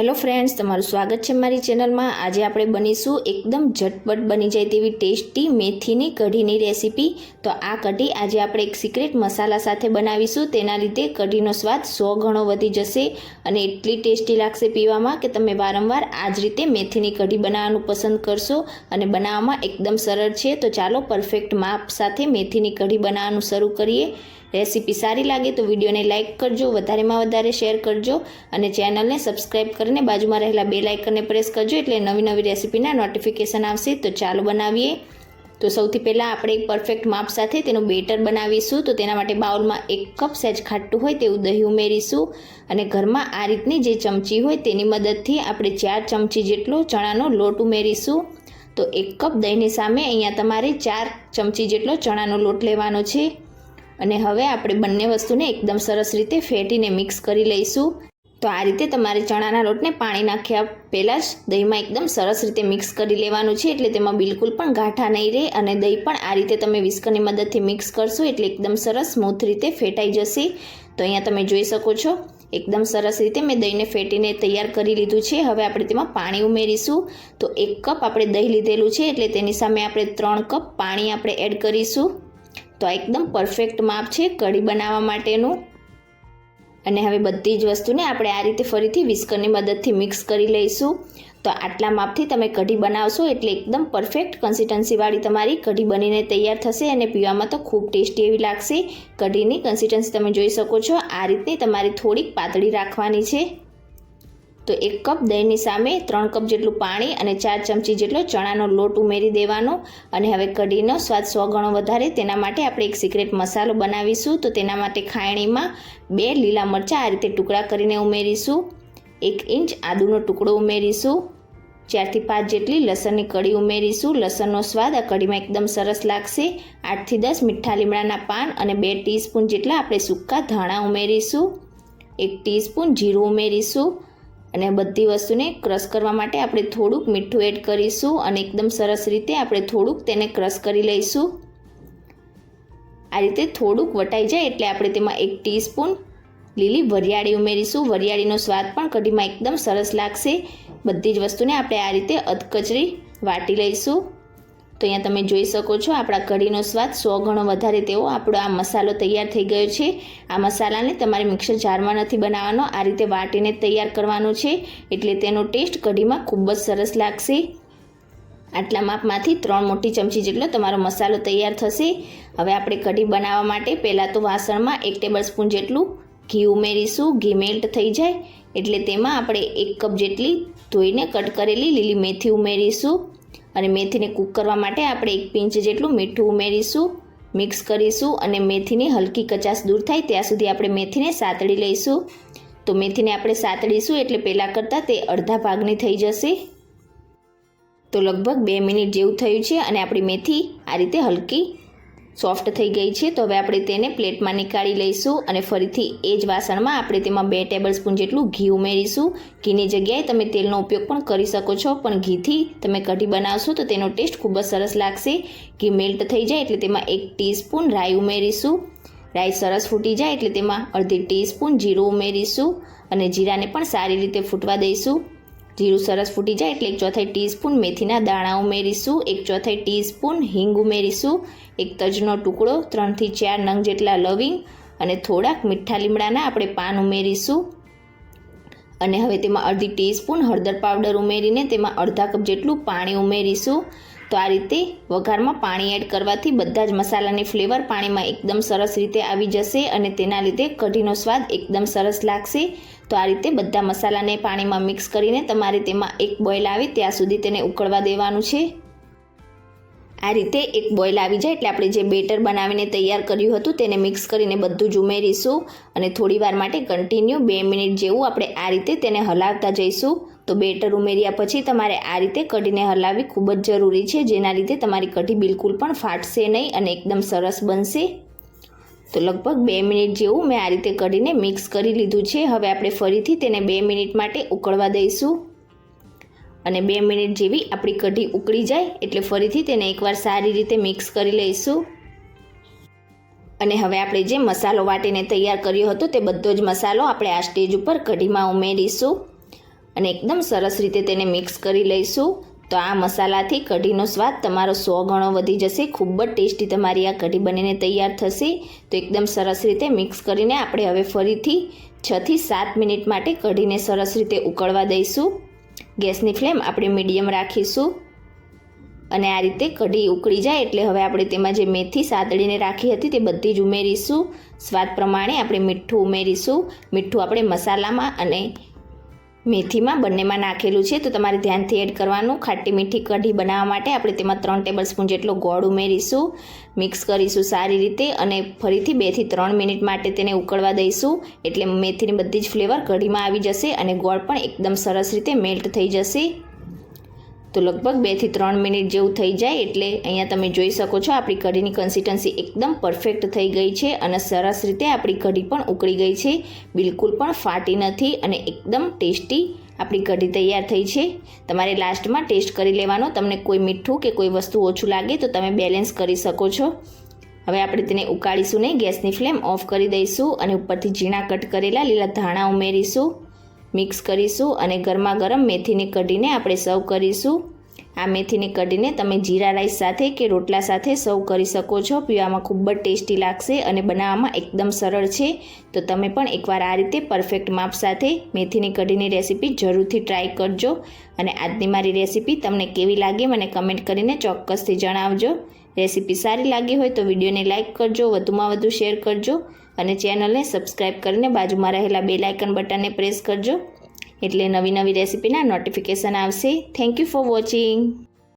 Hello friends તમારું સ્વાગત છે મારી ચેનલમાં. આજે આપણે બનીશું એકદમ ઝટપટ બની જાય તેવી ટેસ્ટી મેથીની કઢીની રેસીપી. તો આ કઢી આજે આપણે એક સિક્રેટ મસાલા સાથે બનાવીશું. તેના લીધે કઢીનો સ્વાદ સો ગણો વધી જશે અને એટલી ટેસ્ટી લાગશે પીવામાં કે તમે વારંવાર આ જ રીતે મેથીની કઢી બનાવવાનું પસંદ કરશો અને બનાવવામાં એકદમ સરળ છે. તો ચાલો પરફેક્ટ માપ સાથે મેથીની કઢી બનાવવાનું શરૂ કરીએ. રેસીપી સારી લાગે તો વિડીયોને લાઇક કરજો, વધારેમાં વધારે શેર કરજો અને ચેનલને સબસ્ક્રાઈબ કરીને બાજુમાં રહેલા બે લાઇકનને પ્રેસ કરજો એટલે નવી નવી રેસીપીના નોટિફિકેશન આવશે. તો ચાલો બનાવીએ. તો સૌથી પહેલાં આપણે એક પરફેક્ટ માપ સાથે તેનું બેટર બનાવીશું. તો તેના માટે બાઉલમાં એક કપ સહેજ ખાટું હોય તેવું દહીં ઉમેરીશું અને ઘરમાં આ રીતની જે ચમચી હોય તેની મદદથી આપણે ચાર ચમચી જેટલો ચણાનો લોટ ઉમેરીશું. તો એક કપ દહીંની સામે અહીંયા તમારે ચાર ચમચી જેટલો ચણાનો લોટ લેવાનો છે. અને હવે આપણે બંને વસ્તુને એકદમ સરસ રીતે ફેટીને મિક્સ કરી લઈશું. તો આ રીતે તમારે ચણાના લોટને પાણી નાખ્યા પહેલાં જ દહીંમાં એકદમ સરસ રીતે મિક્સ કરી લેવાનું છે, એટલે તેમાં બિલકુલ પણ ગાંઠા નહીં રહે અને દહીં પણ આ રીતે તમે વિસ્કરની મદદથી મિક્સ કરશો, એટલે એકદમ સરસ સ્મૂથ રીતે ફેટાઈ જશે. તો અહીંયા તમે જોઈ શકો છો, એકદમ સરસ રીતે મેં દહીંને ફેટીને તૈયાર કરી લીધું છે. હવે આપણે તેમાં પાણી ઉમેરીશું. તો એક કપ આપણે દહીં લીધેલું છે, એટલે તેની સામે આપણે ત્રણ કપ પાણી આપણે એડ કરીશું. તો આ એકદમ પરફેક્ટ માપ છે, કઢી બનાવવા માટેનું. અને હવે બધી જ વસ્તુને આપણે આ રીતે ફરીથી વિસ્કરની મદદથી મિક્સ કરી લઈશું. તો આટલા માપથી તમે કઢી બનાવશો એટલે એકદમ પરફેક્ટ કન્સિસ્ટન્સીવાળી તમારી કઢી બનીને તૈયાર થશે અને પીવામાં તો ખૂબ ટેસ્ટી એવી લાગશે. કઢીની કન્સિસ્ટન્સી તમે જોઈ શકો છો, આ રીતની તમારી થોડીક પાતળી રાખવાની છે. તો એક કપ દહીંની સામે ત્રણ કપ જેટલું પાણી અને ચાર ચમચી જેટલો ચણાનો લોટ ઉમેરી દેવાનો. અને હવે કઢીનો સ્વાદ સો ગણો વધારે, તેના માટે આપણે એક સિક્રેટ મસાલો બનાવીશું. તો તેના માટે ખાયણીમાં બે લીલા મરચાં આ રીતે ટુકડા કરીને ઉમેરીશું. એક ઇંચ આદુનો ટુકડો ઉમેરીશું. ચારથી પાંચ જેટલી લસણની કઢી ઉમેરીશું. લસણનો સ્વાદ આ કઢીમાં એકદમ સરસ લાગશે. આઠથી દસ મીઠા લીમડાના પાન અને બે ટીસ્પૂન જેટલા આપણે સૂકા ધાણા ઉમેરીશું. એક ટીસ્પૂન જીરું ઉમેરીશું. અને બધી વસ્તુને ક્રશ કરવા માટે આપણે થોડુંક મીઠું એડ કરીશું અને એકદમ સરસ રીતે આપણે થોડુંક તેને ક્રશ કરી લઈશું. આ રીતે થોડુંક વટાઈ જાય એટલે આપણે તેમાં એક ટીસ્પૂન લીલી વરિયાળી ઉમેરીશું. વરિયાળીનો સ્વાદ પણ કઢીમાં એકદમ સરસ લાગશે. બધી જ વસ્તુને આપણે આ રીતે અધકચરી વાટી લઈશું. તો અહીંયા તમે જોઈ શકો છો આપણા કઢીનો સ્વાદ સો ગણો વધારે તેવો આપણો આ મસાલો તૈયાર થઈ ગયો છે. આ મસાલાને તમારે મિક્સર જારમાં નથી બનાવવાનો, આ રીતે વાટીને તૈયાર કરવાનો છે. એટલે તેનો ટેસ્ટ કઢીમાં ખૂબ જ સરસ લાગશે. આટલા માપમાંથી ત્રણ મોટી ચમચી જેટલો તમારો મસાલો તૈયાર થશે. હવે આપણે કઢી બનાવવા માટે પહેલાં તો વાસણમાં એક ટેબલ સ્પૂન જેટલું ઘી ઉમેરીશું. ઘી મેલ્ટ થઈ જાય. એટલે તેમાં આપણે એક કપ જેટલી ધોઈને કટ કરેલી લીલી મેથી ઉમેરીશું. અને મેથીને કૂક કરવા માટે આપણે એક પિંચ જેટલું મીઠું ઉમેરીશું, મિક્સ કરીશું અને મેથીની હલકી કચાશ દૂર થાય ત્યાં સુધી આપણે મેથીને સાતળી લઈશું. તો મેથીને આપણે સાતળીશું એટલે પહેલાં કરતાં તે અડધા ભાગની થઈ જશે. તો લગભગ બે મિનિટ જેવું થયું છે અને આપણી મેથી આ રીતે હલકી સોફ્ટ થઈ ગઈ છે, તો હવે આપણે તેને પ્લેટમાં નીકાળી લઈશું અને ફરીથી એ જ વાસણમાં આપણે તેમાં બે ટેબલ સ્પૂન જેટલું ઘી ઉમેરીશું. ઘીની જગ્યાએ તમે તેલનો ઉપયોગ પણ કરી શકો છો, પણ ઘીથી તમે કઢી બનાવશો તો તેનો ટેસ્ટ ખૂબ જ સરસ લાગશે. ઘી મેલ્ટ થઈ જાય એટલે તેમાં એક ટીસ્પૂન રાઈ ઉમેરીશું. રાઈ સરસ ફૂટી જાય એટલે તેમાં અડધી ટીસ્પૂન જીરું ઉમેરીશું અને જીરાને પણ સારી રીતે ફૂટવા દઈશું. જીરું સરસ ફૂટી જાય એટલે એક ચોથાઈ ટીસ્પૂન મેથીના દાણા ઉમેરીશું, એક ચોથાઈ ટીસ્પૂન હિંગ ઉમેરીશું, એક તજનો ટુકડો, ત્રણથી ચાર નંગ જેટલા લવિંગ અને થોડાક મીઠા લીમડાના આપણે પાન ઉમેરીશું. અને હવે તેમાં અડધી ટીસ્પૂન હળદર પાવડર ઉમેરીને તેમાં અડધા કપ જેટલું પાણી ઉમેરીશું. તો આ રીતે વઘારમાં પાણી એડ કરવાથી બધા જ મસાલાની ફ્લેવર પાણીમાં એકદમ સરસ રીતે આવી જશે અને તેના લીધે કઢીનો સ્વાદ એકદમ સરસ લાગશે. તો આ રીતે બધા મસાલાને પાણીમાં મિક્સ કરીને તમારે તેમાં એક બોઇલ આવે ત્યાં સુધી તેને ઉકળવા દેવાનું છે. આ રીતે એક બોઇલ આવી જાય એટલે આપણે જે બેટર બનાવીને તૈયાર કર્યું હતું તેને મિક્સ કરીને બધું જ ઉમેરીશું અને થોડીવાર માટે કન્ટિન્યુ બે મિનિટ જેવું આપણે આ રીતે તેને હલાવતા જઈશું. તો બેટર ઉમેર્યા પછી તમારે આ રીતે કઢીને હલાવવી ખૂબ જ જરૂરી છે, જેના લીધે તમારી કઢી બિલકુલ પણ ફાટશે નહીં અને એકદમ સરસ બનશે. તો લગભગ બે મિનિટ જેવું મેં આ રીતે કઢીને મિક્સ કરી લીધું છે. હવે આપણે ફરીથી તેને બે મિનિટ માટે ઉકળવા દઈશું. અને બે મિનિટ જેવી આપણી કઢી ઉકળી જાય એટલે ફરીથી તેને એકવાર સારી રીતે મિક્સ કરી લઈશું. અને હવે આપણે જે મસાલો વાટીને તૈયાર કર્યો હતો તે બધો જ મસાલો આપણે આ સ્ટેજ ઉપર કઢીમાં ઉમેરીશું. અને એકદમ સરસ રીતે તેને મિક્સ કરી લઈશું. તો આ મસાલાથી કઢીનો સ્વાદ તમારો સો ગણો વધી જશે. ખૂબ જ ટેસ્ટી તમારી આ કઢી બનીને તૈયાર થશે. તો એકદમ સરસ રીતે મિક્સ કરીને આપણે હવે ફરીથી છથી સાત મિનિટ માટે કઢીને સરસ રીતે ઉકળવા દઈશું. ગેસની ફ્લેમ આપણે મીડિયમ રાખીશું. અને આ રીતે કઢી ઉકળી જાય એટલે હવે આપણે તેમાં જે મેથી સાતળીને રાખી હતી તે બધી જ ઉમેરીશું. સ્વાદ પ્રમાણે આપણે મીઠું ઉમેરીશું. મીઠું આપણે મસાલામાં અને મેથીમાં બંનેમાં નાખેલું છે, તો તમારે ધ્યાનથી એડ કરવાનું. ખાટી મીઠી કઢી બનાવવા માટે આપણે તેમાં ત્રણ ટેબલ સ્પૂન જેટલો ગોળ ઉમેરીશું. મિક્સ કરીશું સારી રીતે અને ફરીથી બેથી ત્રણ મિનિટ માટે તેને ઉકળવા દઈશું. એટલે મેથીની બધી જ ફ્લેવર કઢીમાં આવી જશે અને ગોળ પણ એકદમ સરસ રીતે મેલ્ટ થઈ જશે. તો લગભગ બેથી ત્રણ મિનિટ જેવું થઈ જાય એટલે અહીંયા તમે જોઈ શકો છો આપણી કઢીની કન્સિસ્ટન્સી એકદમ પરફેક્ટ થઈ ગઈ છે અને સરસ રીતે આપણી કઢી પણ ઉકળી ગઈ છે. બિલકુલ પણ ફાટી નથી અને એકદમ ટેસ્ટી આપણી કઢી તૈયાર થઈ છે. તમારે લાસ્ટમાં ટેસ્ટ કરી લેવાનો. તમને કોઈ મીઠું કે કોઈ વસ્તુ ઓછું લાગે તો તમે બેલેન્સ કરી શકો છો. હવે આપણે તેને ઉકાળીશું નહીં. ગેસની ફ્લેમ ઓફ કરી દઈશું અને ઉપરથી ઝીણા કટ કરેલા લીલા ધાણા ઉમેરીશું. મિક્સ કરીશું અને ગરમા ગરમ મેથીની કઢીને આપણે સર્વ કરીશું. આ મેથીને કઢીને તમે જીરા રાઈસ સાથે કે રોટલા સાથે સર્વ કરી શકો છો. પીવામાં ખૂબ જ ટેસ્ટી લાગશે અને બનાવવામાં એકદમ સરળ છે. તો તમે પણ એકવાર આ રીતે પરફેક્ટ માપ સાથે મેથીની કઢીની રેસીપી જરૂરથી ટ્રાય કરજો. અને આજની મારી રેસીપી તમને કેવી લાગી મને કમેન્ટ કરીને ચોક્કસથી જણાવજો. રેસીપી સારી લાગી હોય તો વિડીયોને લાઇક કરજો, વધુમાં વધુ શેર કરજો અને ચેનલને સબસ્ક્રાઈબ કરીને બાજુમાં રહેલા બે લાઇકન બટનને પ્રેસ કરજો. એટલે નવી નવી રેસીપીના નોટિફિકેશન આવશે. Thank you for watching